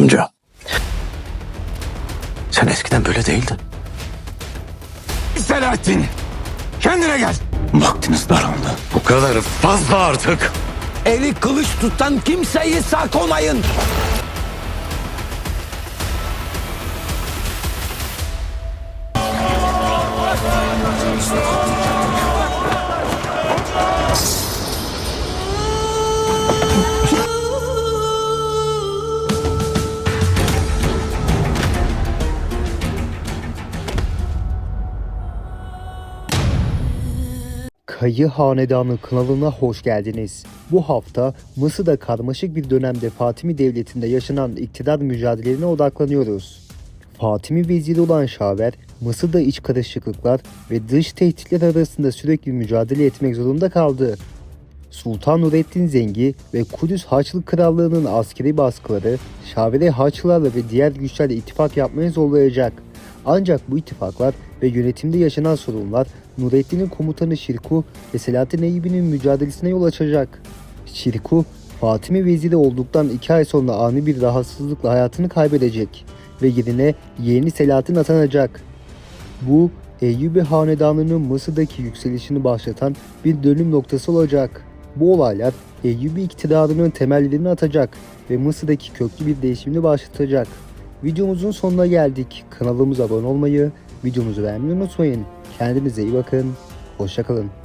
Amca. Sen eskiden böyle değildin. Selahattin! Kendine gel! Vaktiniz daraldı. Bu kadar fazla artık. Eli kılıç tutan kimseyi sağ Kayı Hanedanı kanalına hoş geldiniz. Bu hafta Mısır'da karmaşık bir dönemde Fatimi Devleti'nde yaşanan iktidar mücadelelerine odaklanıyoruz. Fatimi veziri olan Şaver, Mısır'da iç karışıklıklar ve dış tehditler arasında sürekli mücadele etmek zorunda kaldı. Sultan Nurettin Zengi ve Kudüs Haçlı Krallığı'nın askeri baskıları Şaver'i Haçlılarla ve diğer güçlerle ittifak yapmaya zorlayacak. Ancak bu ittifaklar ve yönetimde yaşanan sorunlar Nurettin'in komutanı Şirku ve Selahattin Eyyubi'nin mücadelesine yol açacak. Şirku, Fatimi veziri olduktan iki ay sonra ani bir rahatsızlıkla hayatını kaybedecek ve yerine yeğeni Selahattin atanacak. Bu Eyyubi Hanedanı'nın Mısır'daki yükselişini başlatan bir dönüm noktası olacak. Bu olaylar Eyyubi iktidarının temellerini atacak ve Mısır'daki köklü bir değişimini başlatacak. Videomuzun sonuna geldik. Kanalımıza abone olmayı, videomuzu beğenmeyi unutmayın. Kendinize iyi bakın. Hoşçakalın.